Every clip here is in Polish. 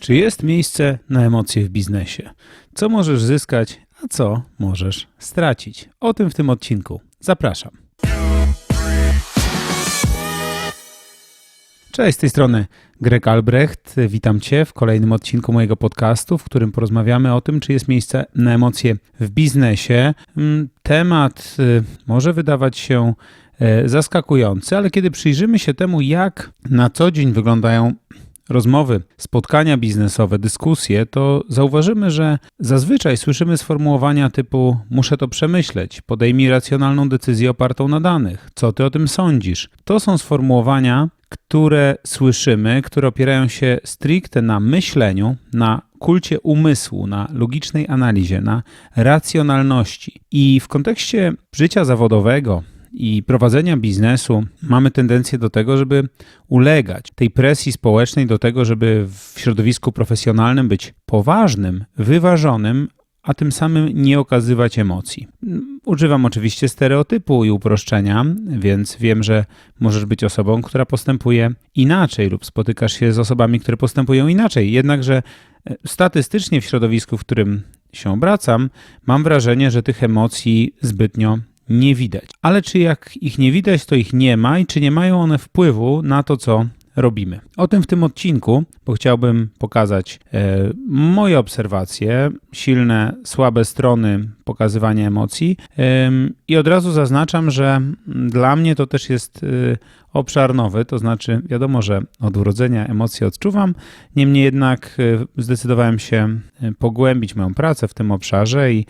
Czy jest miejsce na emocje w biznesie? Co możesz zyskać, a co możesz stracić? O tym w tym odcinku. Zapraszam. Cześć, z tej strony Greg Albrecht. Witam Cię w kolejnym odcinku mojego podcastu, w którym porozmawiamy o tym, czy jest miejsce na emocje w biznesie. Mm, Temat y, może wydawać się e, zaskakujący, ale kiedy przyjrzymy się temu, jak na co dzień wyglądają rozmowy, spotkania biznesowe, dyskusje, to zauważymy, że zazwyczaj słyszymy sformułowania typu: Muszę to przemyśleć, podejmij racjonalną decyzję opartą na danych, co ty o tym sądzisz? To są sformułowania, które słyszymy, które opierają się stricte na myśleniu, na kulcie umysłu, na logicznej analizie, na racjonalności. I w kontekście życia zawodowego, i prowadzenia biznesu mamy tendencję do tego, żeby ulegać tej presji społecznej, do tego, żeby w środowisku profesjonalnym być poważnym, wyważonym, a tym samym nie okazywać emocji. Używam oczywiście stereotypu i uproszczenia, więc wiem, że możesz być osobą, która postępuje inaczej, lub spotykasz się z osobami, które postępują inaczej. Jednakże e, statystycznie w środowisku, w którym się obracam, mam wrażenie, że tych emocji zbytnio nie widać. Ale czy jak ich nie widać, to ich nie ma i czy nie mają one wpływu na to, co robimy. O tym w tym odcinku, bo chciałbym pokazać e, moje obserwacje, silne, słabe strony pokazywania emocji e, i od razu zaznaczam, że dla mnie to też jest e, obszar nowy, to znaczy wiadomo, że od urodzenia emocje odczuwam, niemniej jednak e, zdecydowałem się e, pogłębić moją pracę w tym obszarze i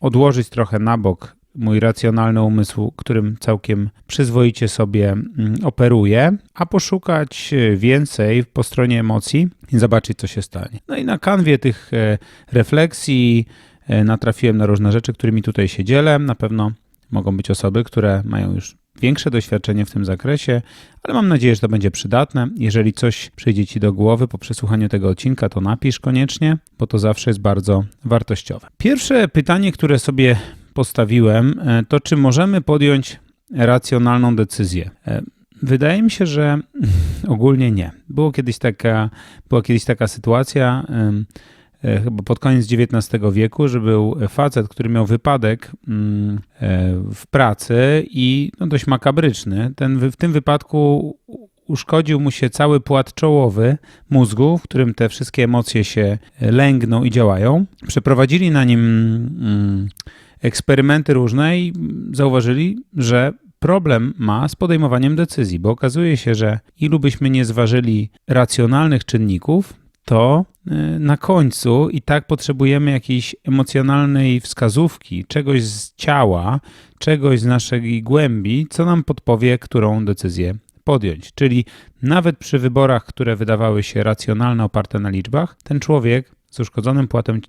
odłożyć trochę na bok mój racjonalny umysł, którym całkiem przyzwoicie sobie mm, operuję, a poszukać więcej po stronie emocji i zobaczyć, co się stanie. No i na kanwie tych e, refleksji e, natrafiłem na różne rzeczy, którymi tutaj się dzielę. Na pewno mogą być osoby, które mają już większe doświadczenie w tym zakresie, ale mam nadzieję, że to będzie przydatne. Jeżeli coś przyjdzie Ci do głowy po przesłuchaniu tego odcinka, to napisz koniecznie, bo to zawsze jest bardzo wartościowe. Pierwsze pytanie, które sobie postawiłem, e, to czy możemy podjąć racjonalną decyzję? E, wydaje mi się, że ogólnie nie. Było kiedyś taka, była kiedyś taka sytuacja, e, chyba pod koniec XIX wieku, że był facet, który miał wypadek mm, w pracy i no, dość makabryczny. Ten, w tym wypadku uszkodził mu się cały płat czołowy mózgu, w którym te wszystkie emocje się lęgną i działają. Przeprowadzili na nim mm, eksperymenty różne i zauważyli, że problem ma z podejmowaniem decyzji, bo okazuje się, że ilu byśmy nie zważyli racjonalnych czynników, to y, na końcu i tak potrzebujemy jakiejś emocjonalnej wskazówki, czegoś z ciała, czegoś z naszej głębi, co nam podpowie, którą decyzję podjąć. Czyli nawet przy wyborach, które wydawały się racjonalne, oparte na liczbach, ten człowiek z uszkodzonym płatem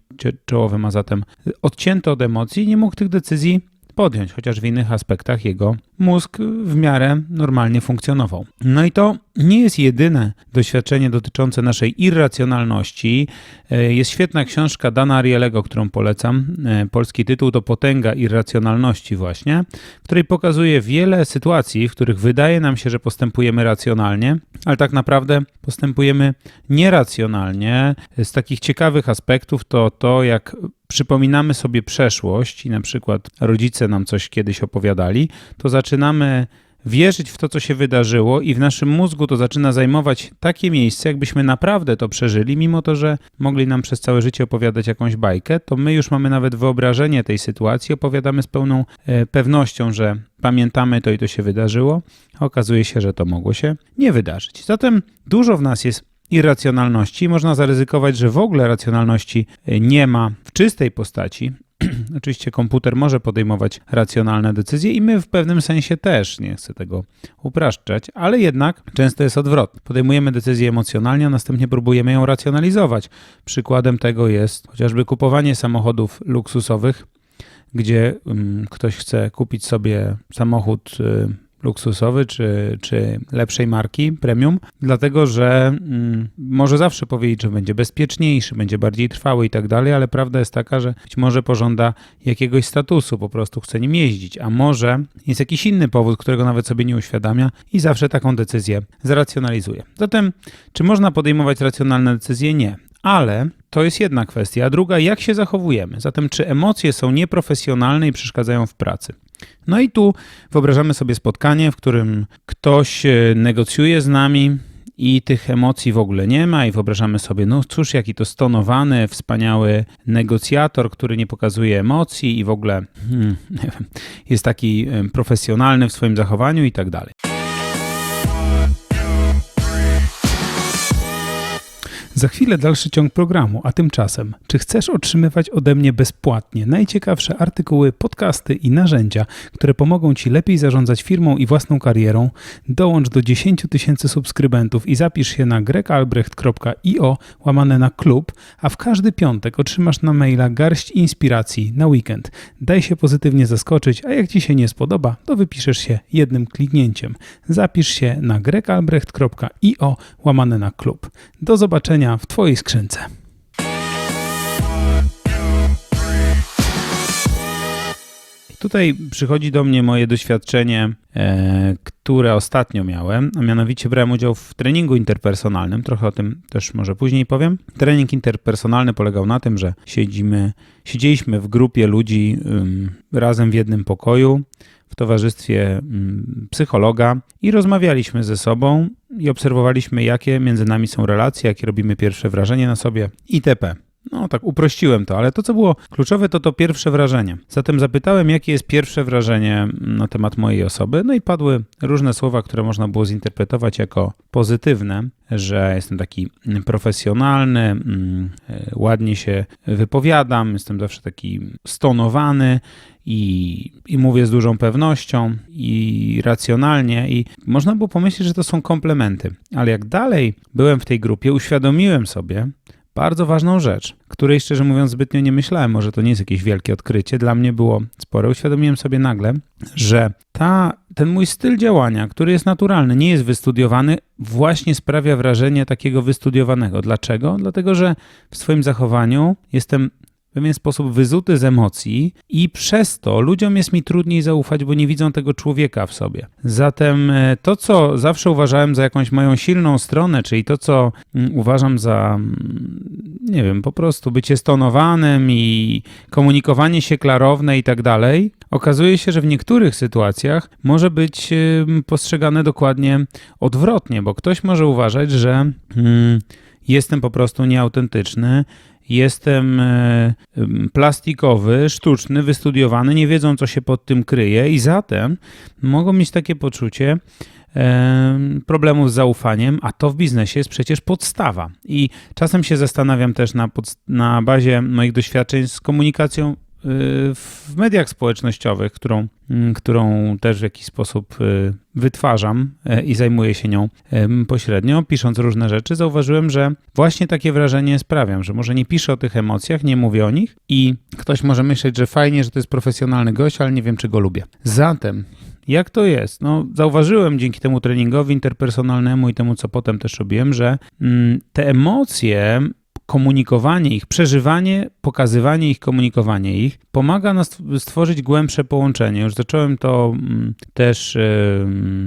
czołowym, a zatem odcięty od emocji, nie mógł tych decyzji podjąć, chociaż w innych aspektach jego mózg w miarę normalnie funkcjonował. No i to nie jest jedyne doświadczenie dotyczące naszej irracjonalności. E, jest świetna książka Dana Arielego, którą polecam. E, polski tytuł to Potęga irracjonalności właśnie, w której pokazuje wiele sytuacji, w których wydaje nam się, że postępujemy racjonalnie, ale tak naprawdę postępujemy nieracjonalnie. Z takich ciekawych aspektów to to, jak przypominamy sobie przeszłość i na przykład rodzice nam coś kiedyś opowiadali, to zaczynamy wierzyć w to, co się wydarzyło, i w naszym mózgu to zaczyna zajmować takie miejsce, jakbyśmy naprawdę to przeżyli, mimo to, że mogli nam przez całe życie opowiadać jakąś bajkę, to my już mamy nawet wyobrażenie tej sytuacji, opowiadamy z pełną e, pewnością, że pamiętamy to i to się wydarzyło, a okazuje się, że to mogło się nie wydarzyć. Zatem dużo w nas jest irracjonalności. Można zaryzykować, że w ogóle racjonalności e, nie ma w czystej postaci. Oczywiście komputer może podejmować racjonalne decyzje i my w pewnym sensie też, nie chcę tego upraszczać, ale jednak często jest odwrotnie. Podejmujemy decyzję emocjonalnie, a następnie próbujemy ją racjonalizować. Przykładem tego jest chociażby kupowanie samochodów luksusowych, gdzie um, ktoś chce kupić sobie samochód y, luksusowy czy, czy lepszej marki premium, dlatego że mm, może zawsze powiedzieć, że będzie bezpieczniejszy, będzie bardziej trwały i tak dalej, ale prawda jest taka, że być może pożąda jakiegoś statusu, po prostu chce nim jeździć, a może jest jakiś inny powód, którego nawet sobie nie uświadamia i zawsze taką decyzję zracjonalizuje. Zatem, czy można podejmować racjonalne decyzje? Nie. Ale to jest jedna kwestia, a druga, jak się zachowujemy. Zatem, czy emocje są nieprofesjonalne i przeszkadzają w pracy? No i tu wyobrażamy sobie spotkanie, w którym ktoś e, negocjuje z nami, i tych emocji w ogóle nie ma i wyobrażamy sobie, no cóż, jaki to stonowany, wspaniały negocjator, który nie pokazuje emocji i w ogóle hmm, jest taki profesjonalny w swoim zachowaniu i tak dalej. Za chwilę dalszy ciąg programu, a tymczasem, czy chcesz otrzymywać ode mnie bezpłatnie najciekawsze artykuły, podcasty i narzędzia, które pomogą Ci lepiej zarządzać firmą i własną karierą? Dołącz do 10 tysięcy subskrybentów i zapisz się na gregalbrecht.io łamane na klub, a w każdy piątek otrzymasz na maila garść inspiracji na weekend. Daj się pozytywnie zaskoczyć, a jak Ci się nie spodoba, to wypiszesz się jednym kliknięciem. Zapisz się na gregalbrecht.io łamane na klub. Do zobaczenia w Twojej skrzynce. Tutaj przychodzi do mnie moje doświadczenie, e, które ostatnio miałem, a mianowicie brałem udział w treningu interpersonalnym. Trochę o tym też może później powiem. Trening interpersonalny polegał na tym, że siedzimy, siedzieliśmy w grupie ludzi razem w jednym pokoju w towarzystwie psychologa i rozmawialiśmy ze sobą i obserwowaliśmy, jakie między nami są relacje, jakie robimy pierwsze wrażenie na sobie itp. No tak uprościłem to, ale to co było kluczowe to to pierwsze wrażenie. Zatem zapytałem, jakie jest pierwsze wrażenie na temat mojej osoby, no i padły różne słowa, które można było zinterpretować jako pozytywne, że jestem taki profesjonalny, mm, e, ładnie się wypowiadam, jestem zawsze taki stonowany i, i mówię z dużą pewnością i racjonalnie i można było pomyśleć, że to są komplementy. Ale jak dalej byłem w tej grupie, uświadomiłem sobie, bardzo ważną rzecz, której szczerze mówiąc zbytnio nie myślałem, może to nie jest jakieś wielkie odkrycie, dla mnie było spore. Uświadomiłem sobie nagle, że ta, ten mój styl działania, który jest naturalny, nie jest wystudiowany, właśnie sprawia wrażenie takiego wystudiowanego. Dlaczego? Dlatego, że w swoim zachowaniu jestem pewien sposób wyzuty z emocji i przez to ludziom jest mi trudniej zaufać, bo nie widzą tego człowieka w sobie. Zatem e, to, co zawsze uważałem za jakąś moją silną stronę, czyli to, co mm, uważam za, mm, nie wiem, po prostu bycie stonowanym i komunikowanie się klarowne i tak dalej, okazuje się, że w niektórych sytuacjach może być postrzegane dokładnie odwrotnie, bo ktoś może uważać, że hmm, jestem po prostu nieautentyczny, jestem e, plastikowy, sztuczny, wystudiowany, nie wiedzą, co się pod tym kryje, i zatem mogą mieć takie poczucie, problemów z zaufaniem, a to w biznesie jest przecież podstawa. I czasem się zastanawiam też na, na bazie moich doświadczeń z komunikacją w mediach społecznościowych, którą, mm, którą też w jakiś sposób y, wytwarzam e, i zajmuję się nią pośrednio, pisząc różne rzeczy, zauważyłem, że właśnie takie wrażenie sprawiam, że może nie piszę o tych emocjach, nie mówię o nich i ktoś może myśleć, że fajnie, że to jest profesjonalny gość, ale nie wiem, czy go lubię. Zatem jak to jest? No, zauważyłem dzięki temu treningowi interpersonalnemu i temu, co potem też robiłem, że mm, te emocje komunikowanie ich, przeżywanie, pokazywanie ich, komunikowanie ich pomaga nas stworzyć głębsze połączenie. Już zacząłem to mm, też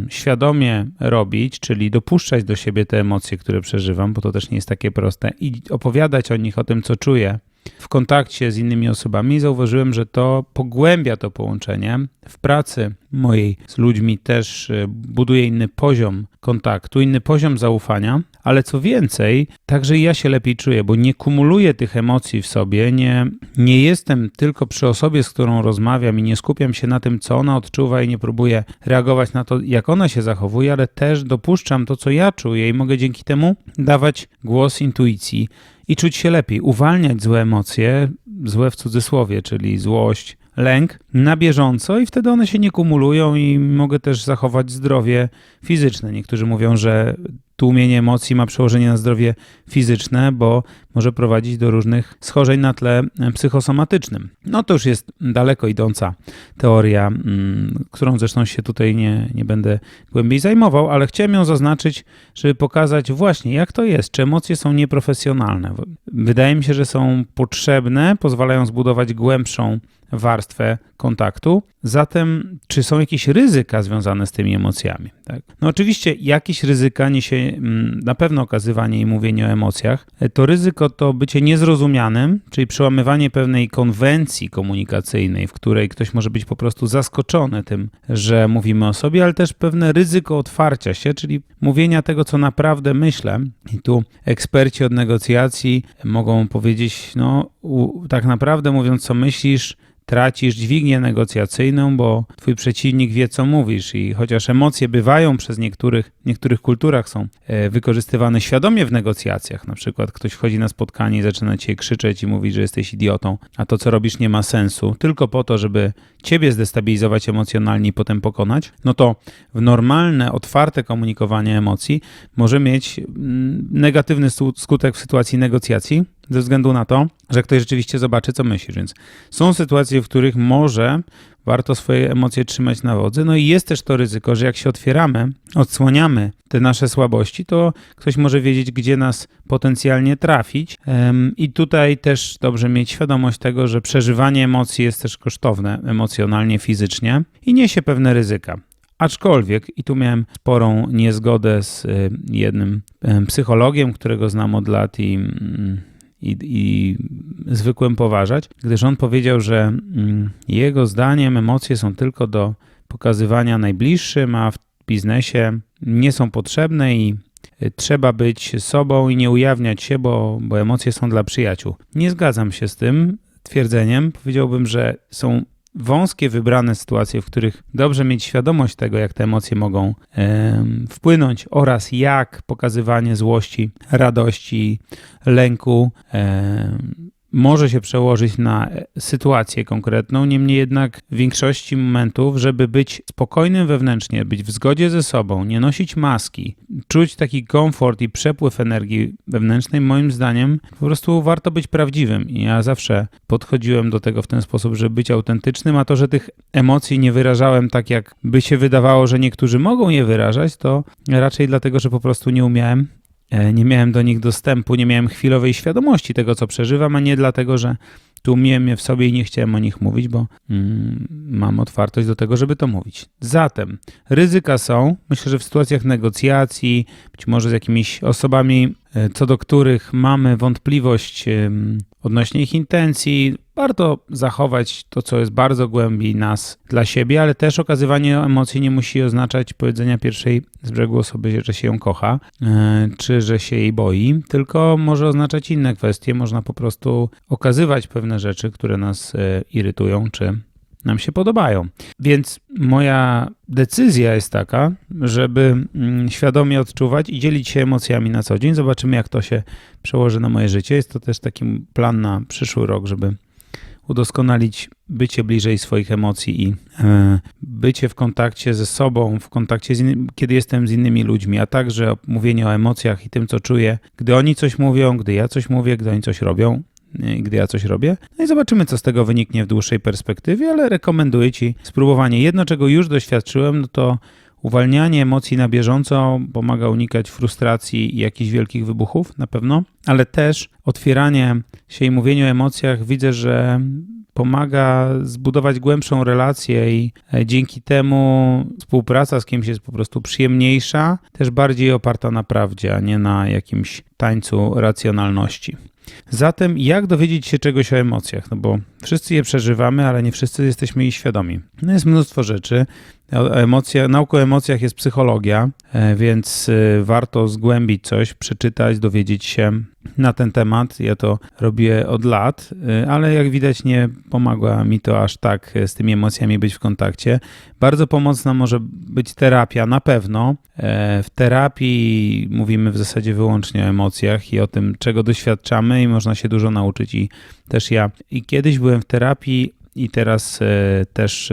świadomie robić, czyli dopuszczać do siebie te emocje, które przeżywam, bo to też nie jest takie proste, i opowiadać o nich, o tym, co czuję w kontakcie z innymi osobami. Zauważyłem, że to pogłębia to połączenie. W pracy mojej z ludźmi też y, buduje inny poziom kontaktu, inny poziom zaufania ale co więcej, także ja się lepiej czuję, bo nie kumuluję tych emocji w sobie, nie, nie jestem tylko przy osobie, z którą rozmawiam i nie skupiam się na tym, co ona odczuwa i nie próbuję reagować na to, jak ona się zachowuje, ale też dopuszczam to, co ja czuję i mogę dzięki temu dawać głos intuicji i czuć się lepiej, uwalniać złe emocje, złe w cudzysłowie, czyli złość, lęk, na bieżąco i wtedy one się nie kumulują i mogę też zachować zdrowie fizyczne. Niektórzy mówią, że tłumienie emocji ma przełożenie na zdrowie fizyczne, bo może prowadzić do różnych schorzeń na tle psychosomatycznym. No to już jest daleko idąca teoria, mm, którą zresztą się tutaj nie, nie będę głębiej zajmował, ale chciałem ją zaznaczyć, żeby pokazać właśnie, jak to jest, czy emocje są nieprofesjonalne. Wydaje mi się, że są potrzebne, pozwalają zbudować głębszą warstwę kontaktu. Zatem, czy są jakieś ryzyka związane z tymi emocjami? Tak? No oczywiście jakieś ryzyka niesie mm, na pewno okazywanie i mówienie o emocjach. To ryzyko to bycie niezrozumianym, czyli przełamywanie pewnej konwencji komunikacyjnej, w której ktoś może być po prostu zaskoczony tym, że mówimy o sobie, ale też pewne ryzyko otwarcia się, czyli mówienia tego, co naprawdę myślę. I tu eksperci od negocjacji mogą powiedzieć, no tak naprawdę mówiąc, co myślisz, tracisz dźwignię negocjacyjną, bo twój przeciwnik wie, co mówisz. I chociaż emocje bywają przez niektórych, w niektórych kulturach są e, wykorzystywane świadomie w negocjacjach, na przykład ktoś wchodzi na spotkanie i zaczyna cię krzyczeć i mówi, że jesteś idiotą, a to, co robisz nie ma sensu, tylko po to, żeby ciebie zdestabilizować emocjonalnie i potem pokonać, no to w normalne, otwarte komunikowanie emocji może mieć mm, negatywny skutek w sytuacji negocjacji, ze względu na to, że ktoś rzeczywiście zobaczy, co myślisz. Więc są sytuacje, w których może warto swoje emocje trzymać na wodzy. No i jest też to ryzyko, że jak się otwieramy, odsłaniamy te nasze słabości, to ktoś może wiedzieć, gdzie nas potencjalnie trafić. I tutaj też dobrze mieć świadomość tego, że przeżywanie emocji jest też kosztowne emocjonalnie, fizycznie i niesie pewne ryzyka. Aczkolwiek, i tu miałem sporą niezgodę z y, jednym psychologiem, którego znam od lat i mm, i, i zwykłym poważać, gdyż on powiedział, że mm, jego zdaniem emocje są tylko do pokazywania najbliższym, a w biznesie nie są potrzebne i y, trzeba być sobą i nie ujawniać się, bo, bo emocje są dla przyjaciół. Nie zgadzam się z tym twierdzeniem. Powiedziałbym, że są wąskie, wybrane sytuacje, w których dobrze mieć świadomość tego, jak te emocje mogą e, wpłynąć oraz jak pokazywanie złości, radości, lęku e, może się przełożyć na sytuację konkretną, niemniej jednak w większości momentów, żeby być spokojnym wewnętrznie, być w zgodzie ze sobą, nie nosić maski, czuć taki komfort i przepływ energii wewnętrznej, moim zdaniem po prostu warto być prawdziwym. I ja zawsze podchodziłem do tego w ten sposób, żeby być autentycznym, a to, że tych emocji nie wyrażałem tak, jak by się wydawało, że niektórzy mogą je wyrażać, to raczej dlatego, że po prostu nie umiałem E, nie miałem do nich dostępu, nie miałem chwilowej świadomości tego, co przeżywam, a nie dlatego, że tłumiłem je w sobie i nie chciałem o nich mówić, bo mm, mam otwartość do tego, żeby to mówić. Zatem ryzyka są, myślę, że w sytuacjach negocjacji, być może z jakimiś osobami, e, co do których mamy wątpliwość odnośnie ich intencji, warto zachować to, co jest bardzo głębiej nas dla siebie, ale też okazywanie emocji nie musi oznaczać powiedzenia pierwszej z brzegu osoby, że się ją kocha, e, czy że się jej boi, tylko może oznaczać inne kwestie. Można po prostu okazywać pewne rzeczy, które nas e, irytują, czy nam się podobają. Więc moja decyzja jest taka, żeby mm, świadomie odczuwać i dzielić się emocjami na co dzień. Zobaczymy, jak to się przełoży na moje życie. Jest to też taki plan na przyszły rok, żeby udoskonalić bycie bliżej swoich emocji i e, bycie w kontakcie ze sobą, w kontakcie, innymi, kiedy jestem z innymi ludźmi, a także mówienie o emocjach i tym, co czuję, gdy oni coś mówią, gdy ja coś mówię, gdy oni coś robią gdy ja coś robię. No i zobaczymy, co z tego wyniknie w dłuższej perspektywie, ale rekomenduję Ci spróbowanie. Jedno, czego już doświadczyłem, no to uwalnianie emocji na bieżąco pomaga unikać frustracji i jakichś wielkich wybuchów, na pewno, ale też otwieranie się i mówienie o emocjach widzę, że pomaga zbudować głębszą relację i e, dzięki temu współpraca z kimś jest po prostu przyjemniejsza, też bardziej oparta na prawdzie, a nie na jakimś tańcu racjonalności. Zatem jak dowiedzieć się czegoś o emocjach? No bo wszyscy je przeżywamy, ale nie wszyscy jesteśmy jej świadomi. No jest mnóstwo rzeczy. Emocja, nauką o emocjach jest psychologia, e, więc e, warto zgłębić coś, przeczytać, dowiedzieć się na ten temat. Ja to robię od lat, e, ale jak widać nie pomagła mi to aż tak z tymi emocjami być w kontakcie. Bardzo pomocna może być terapia, na pewno. W terapii mówimy w zasadzie wyłącznie o emocjach i o tym, czego doświadczamy i można się dużo nauczyć i też ja. I kiedyś byłem w terapii i teraz też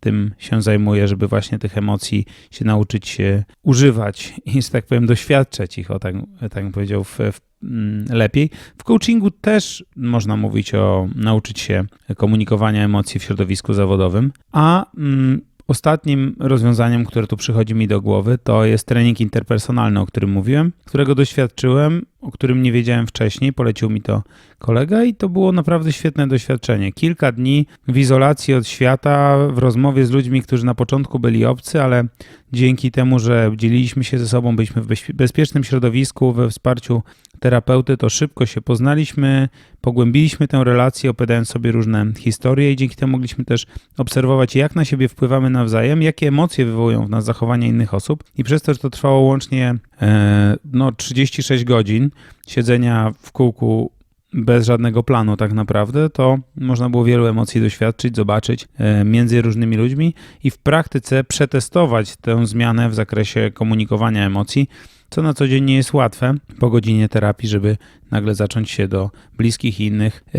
tym się zajmuję, żeby właśnie tych emocji się nauczyć używać i, że tak powiem, doświadczać ich, o tak, tak bym powiedział, w, w mm, lepiej. W coachingu też można mówić o nauczyć się komunikowania emocji w środowisku zawodowym, a mm, Ostatnim rozwiązaniem, które tu przychodzi mi do głowy, to jest trening interpersonalny, o którym mówiłem, którego doświadczyłem, o którym nie wiedziałem wcześniej. Polecił mi to kolega i to było naprawdę świetne doświadczenie. Kilka dni w izolacji od świata, w rozmowie z ludźmi, którzy na początku byli obcy, ale dzięki temu, że dzieliliśmy się ze sobą, byliśmy w bezpiecznym środowisku, we wsparciu terapeuty, to szybko się poznaliśmy, pogłębiliśmy tę relację, opowiadając sobie różne historie i dzięki temu mogliśmy też obserwować, jak na siebie wpływamy nawzajem, jakie emocje wywołują w nas zachowania innych osób. I przez to, że to trwało łącznie e, no, 36 godzin siedzenia w kółku bez żadnego planu tak naprawdę, to można było wielu emocji doświadczyć, zobaczyć e, między różnymi ludźmi i w praktyce przetestować tę zmianę w zakresie komunikowania emocji co na co dzień nie jest łatwe po godzinie terapii, żeby nagle zacząć się do bliskich i innych e,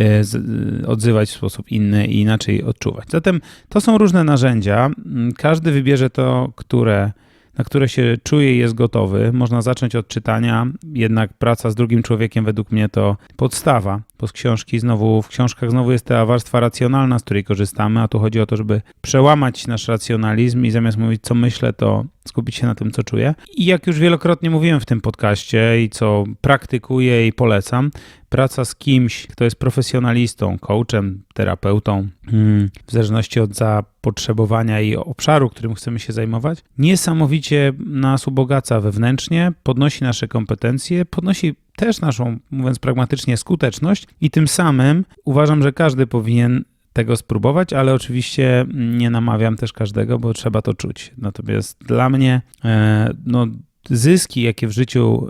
e, odzywać w sposób inny i inaczej odczuwać. Zatem to są różne narzędzia. Mm, każdy wybierze to, które na które się czuje i jest gotowy. Można zacząć od czytania, jednak praca z drugim człowiekiem według mnie to podstawa, bo z książki znowu, w książkach znowu jest ta warstwa racjonalna, z której korzystamy, a tu chodzi o to, żeby przełamać nasz racjonalizm i zamiast mówić, co myślę, to skupić się na tym, co czuję. I jak już wielokrotnie mówiłem w tym podcaście i co praktykuję i polecam, praca z kimś, kto jest profesjonalistą, coachem, terapeutą, hmm, w zależności od zapotrzebowania i obszaru, którym chcemy się zajmować, niesamowicie nas ubogaca wewnętrznie, podnosi nasze kompetencje, podnosi też naszą, mówiąc pragmatycznie, skuteczność i tym samym uważam, że każdy powinien tego spróbować, ale oczywiście nie namawiam też każdego, bo trzeba to czuć. Natomiast dla mnie e, no, zyski, jakie w życiu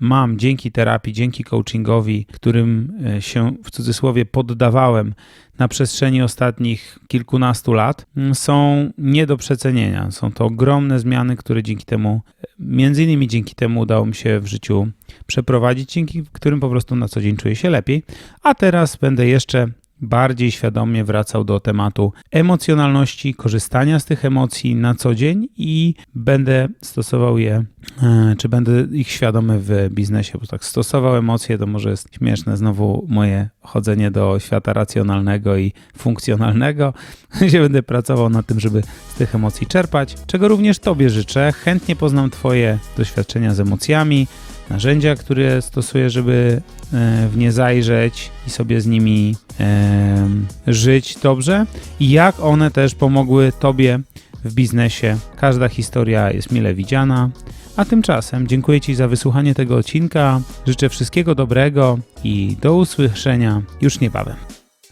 mam dzięki terapii, dzięki coachingowi, którym e, się w cudzysłowie poddawałem na przestrzeni ostatnich kilkunastu lat, są nie do przecenienia. Są to ogromne zmiany, które dzięki temu, między innymi dzięki temu udało mi się w życiu przeprowadzić, dzięki którym po prostu na co dzień czuję się lepiej. A teraz będę jeszcze bardziej świadomie wracał do tematu emocjonalności, korzystania z tych emocji na co dzień i będę stosował je, e, czy będę ich świadomy w biznesie, bo tak stosował emocje, to może jest śmieszne znowu moje chodzenie do świata racjonalnego i funkcjonalnego, gdzie będę pracował nad tym, żeby z tych emocji czerpać, czego również Tobie życzę. Chętnie poznam Twoje doświadczenia z emocjami, narzędzia, które stosuję, żeby e, w nie zajrzeć i sobie z nimi e, żyć dobrze i jak one też pomogły Tobie w biznesie. Każda historia jest mile widziana. A tymczasem dziękuję Ci za wysłuchanie tego odcinka. Życzę wszystkiego dobrego i do usłyszenia już niebawem.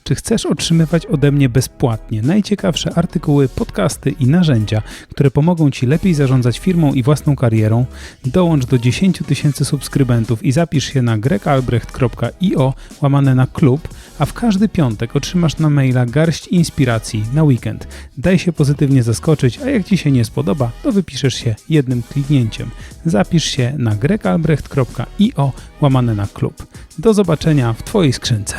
Czy chcesz otrzymywać ode mnie bezpłatnie najciekawsze artykuły, podcasty i narzędzia, które pomogą Ci lepiej zarządzać firmą i własną karierą? Dołącz do 10 tysięcy subskrybentów i zapisz się na gregalbrecht.io łamane na klub, a w każdy piątek otrzymasz na maila garść inspiracji na weekend. Daj się pozytywnie zaskoczyć, a jak Ci się nie spodoba, to wypiszesz się jednym kliknięciem. Zapisz się na gregalbrecht.io łamane na klub. Do zobaczenia w Twojej skrzynce.